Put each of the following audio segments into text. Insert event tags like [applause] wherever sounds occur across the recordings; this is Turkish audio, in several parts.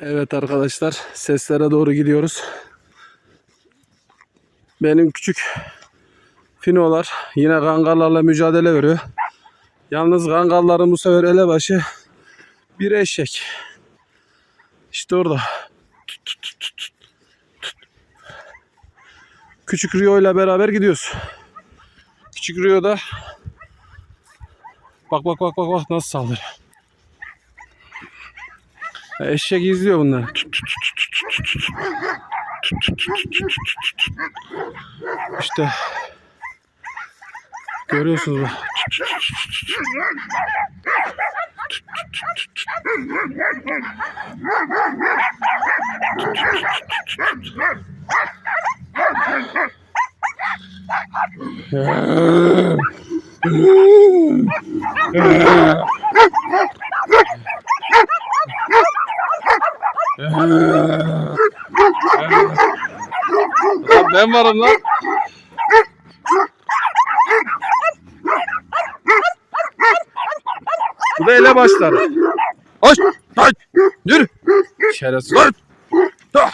Evet arkadaşlar seslere doğru gidiyoruz. Benim küçük finolar yine kangallarla mücadele veriyor. Yalnız kangalların bu sefer elebaşı bir eşek. İşte orada. Küçük Rio ile beraber gidiyoruz. Küçük Rio da bak bak bak bak bak nasıl saldırıyor. Ya Eşek izliyor bunları. Tut, tut, tut, tut, tut, tut, tut. Tut, tut, tut, tut, tut, tut, tut. İşte görüyorsunuz bak. [laughs] Tut, tut, tut, tut, tut. Tut, tut, tut, tut, tut. Tut, tut, tut, tut, tut. Lan ben varım lan. Bu da ele başlar. Hoş. Hoş. Yürü. Şerefsiz. Hoş. Da.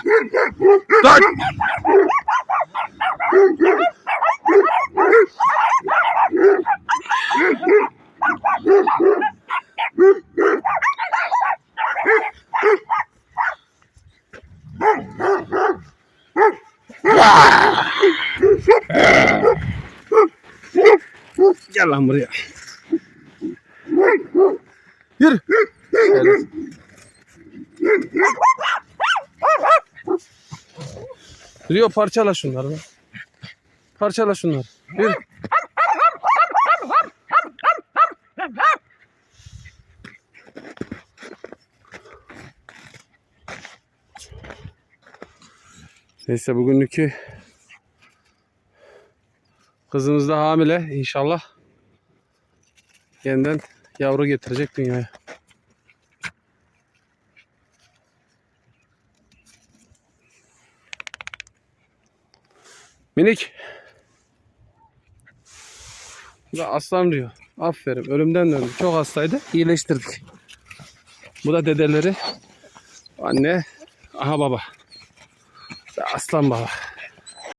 Gel lan buraya. Yürü. Şerefsiz. Rio parçala şunları. Parçala şunları. Yürü. Neyse bugünlükü kızımız da hamile inşallah. Yeniden yavru getirecek dünyaya. Minik. Bu da aslan diyor. Aferin. Ölümden döndü. Çok hastaydı. İyileştirdik. Bu da dedeleri. Anne. Aha baba. Aslan baba.